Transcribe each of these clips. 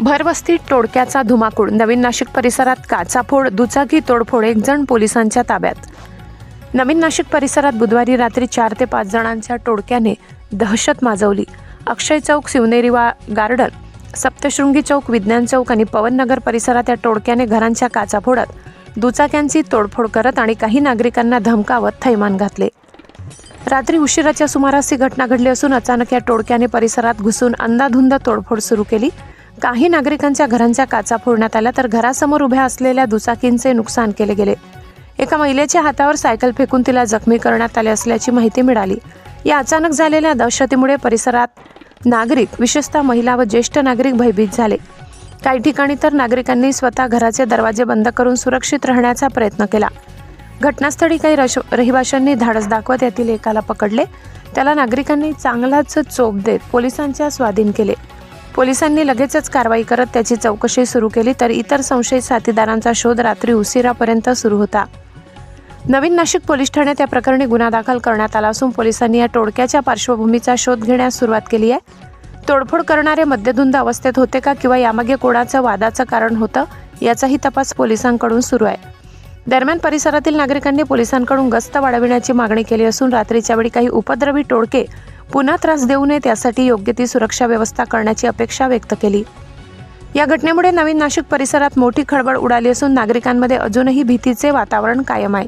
भरवस्तीत टोळक्याचा धुमाकूळ. नवीन नाशिक परिसरात काचाफोड दुचाकी तोडफोड एक जण पोलिसांच्या ताब्यात. नवीन नाशिक परिसरात बुधवारी रात्री चार ते पाच जणांच्या टोळक्याने दहशत माजवली. अक्षय चौक शिवनेरी वा गार्डन सप्तशृंगी चौक विज्ञान चौक आणि पवननगर परिसरात या टोळक्याने घरांच्या काचा फोडत दुचाक्यांची तोडफोड करत आणि काही नागरिकांना धमकावत थैमान घातले. रात्री उशिराच्या सुमारास ही घटना घडली असून अचानक या टोळक्याने परिसरात घुसून अंदाधुंद तोडफोड सुरू केली. काही नागरिकांच्या घरांच्या काचा फोडण्यात आल्या तर घरासमोर उभ्या असलेल्या दुचाकींचे नुकसान केले गेले. एका महिलेच्या हातावर सायकल फेकून तिला जखमी करण्यात आले असल्याची माहिती मिळाली. या अचानक झालेल्या दहशतीमुळे परिसरात नागरिक विशेषतः महिला व ज्येष्ठ नागरिक भयभीत झाले. काही ठिकाणी तर नागरिकांनी स्वतः घराचे दरवाजे बंद करून सुरक्षित राहण्याचा प्रयत्न केला. घटनास्थळी काही रश रहिवाशांनी धाडस दाखवत यातील एकाला पकडले. त्याला नागरिकांनी चांगलाच चोप देत पोलिसांच्या स्वाधीन केले. पोलिसांनी लगेचच कारवाई करत त्याची चौकशी सुरू केली तर इतर संशयित साथीदारांचा शोध रात्री उशिरापर्यंत सुरू होता. नवीन नाशिक पोलीस ठाण्यात या प्रकरणी गुन्हा दाखल करण्यात आला असून पोलिसांनी या टोळक्याच्या पार्श्वभूमीचा शोध घेण्यास सुरुवात केली आहे. तोडफोड करणारे मद्यधुंद अवस्थेत होते का किंवा यामागे कोणाचं वादाचं कारण होतं याचाही तपास पोलिसांकडून सुरू आहे. दरम्यान परिसरातील नागरिकांनी पोलिसांकडून गस्त वाढविण्याची मागणी केली असून रात्रीच्या वेळी काही उपद्रवी टोळके पुन्हा त्रास देऊ नये यासाठी योग्य ती सुरक्षा व्यवस्था करण्याची अपेक्षा व्यक्त केली. या घटनेमुळे नवीन नाशिक परिसरात मोठी खळबळ उडाली असून नागरिकांमध्ये अजूनही भीतीचे वातावरण कायम आहे.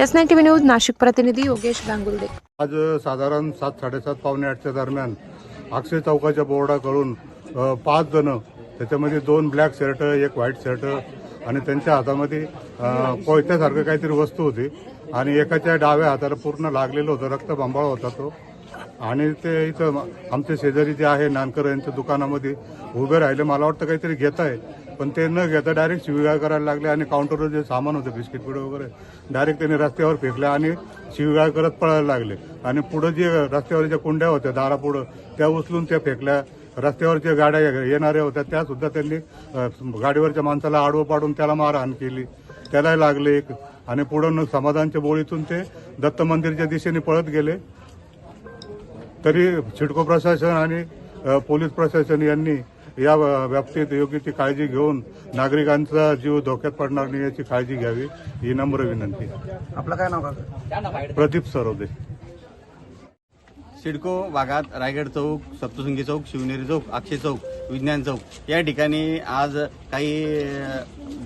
S nine TV news Nashik प्रतिनिधी योगेश गांगुर्डे. आज साधारण सात साडेसात पावणे आठच्या दरम्यान अक्षय चौकाच्या बोर्डाकडून पाच जण त्याच्यामध्ये दोन ब्लॅक शर्ट एक व्हाईट शर्ट आणि त्यांच्या हातामध्ये कोयत्यासारखं काहीतरी वस्तू होती. आणि एकाच्या डाव्या हाताला पूर्ण लागलेलं होतं रक्तबंबाळ होता तो. आणि ते इथं आमचे शेजारी जे आहे नानकर यांच्या दुकानामध्ये उभे राहिले. मला वाटतं काहीतरी घेत आहे पण ते न घेता डायरेक्ट शिवीगाळ करायला लागले आणि काउंटरवर जे सामान होतं बिस्किट पुडे वगैरे डायरेक्ट त्यांनी रस्त्यावर फेकले आणि शिवीगाळ करत पळायला लागले. आणि पुढं जे रस्त्यावर ज्या कुंड्या होत्या दारापुढं त्या उचलून त्या फेकल्या. रस्त्यावर ज्या गाड्या येणाऱ्या होत्या त्या सुद्धा त्यांनी गाडीवरच्या माणसाला आडवं पाडून त्याला मारहाण केली. त्याला लागले एक. आणि पुढं समाधानच्या बोळीतून ते दत्त मंदिरच्या दिशेने पळत गेले. तरी सिडको प्रशासन आणि पोलीस प्रशासन यांनी या बाबतीत योग्य ती काळजी घेऊन नागरिकांचा जीव धोक्यात पडणार नाही याची काळजी घ्यावी ही नम्र विनंती. आपलं काय नाव? प्रदीप सरोदे. सिडको भागात रायगड चौक सप्तशृंगी चौक शिवनेरी चौक अक्षय चौक विज्ञान चौक. या ठिकाणी आज काही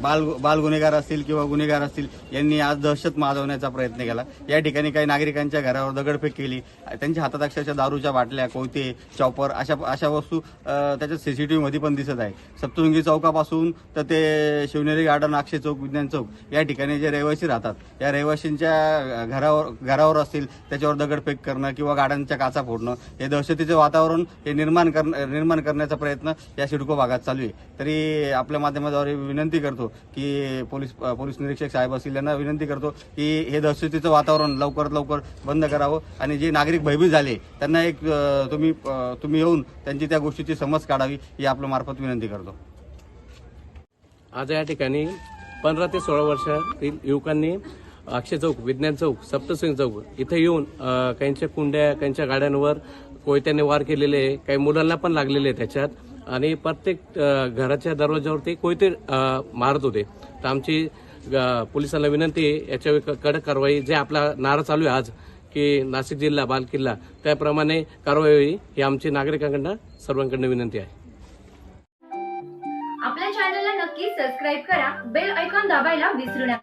बाल बाल गुन्हेगार असतील किंवा गुन्हेगार असतील यांनी आज दहशत माजवण्याचा प्रयत्न केला. या ठिकाणी काही नागरिकांच्या घरावर दगडफेक केली. त्यांच्या हातात अक्षरशः दारूच्या बाटल्या कोयते चॉपर अशा अशा वस्तू त्याच्यात सी सी टी व्हीमध्ये पण दिसत आहे. सप्तशृंगी चौकापासून तर ते शिवनेरी गार्डन अक्षय चौक विज्ञान चौक या ठिकाणी जे रहिवासी राहतात या रहिवाशींच्या घरावर घरावर असतील त्याच्यावर दगडफेक करणं किंवा गाड्यांच्या काचा फोडणं हे दहशतीचं वातावरण हे निर्माण कर निर्माण करण्याचा प्रयत्न या सिडको भागात चालू आहे. तरी आपल्या माध्यमाद्वारे विनंती करतो की पोलीस पोलीस निरीक्षक साहेब असतील यांना विनंती करतो की हे दहशतीचं वातावरण लवकरात लवकर बंद करावं आणि जे नागरिक भयभीत झाले त्यांना एक तुम्ही तुम्ही येऊन त्यांची त्या गोष्टीची समज काढावी ही आपल्या मार्फत विनंती करतो. आज या ठिकाणी पंधरा ते सोळा वर्षातील युवकांनी अक्षय चौक विज्ञान चौक सप्तसिंग चौक इथे येऊन त्यांच्या काहींच्या कुंड्या काहींच्या गाड्यांवर कोयत्याने वार केलेले आहे काही मुलांना पण लागलेले आहे त्याच्यात. आणि प्रत्येक घराच्या दरवाजावरती कोयते मारत होते. तर आमची पोलिसांना विनंती आहे याच्या कडक कारवाई जे आपला नारा चालू आहे आज की नाशिक जिल्हा बाल किल्ला त्याप्रमाणे कारवाई होईल ही आमची नागरिकांकडनं सर्वांकडनं विनंती आहे. आपल्या चॅनलला नक्की सबस्क्राईब करा बेल ऐकॉन दाबायला विसरू नका.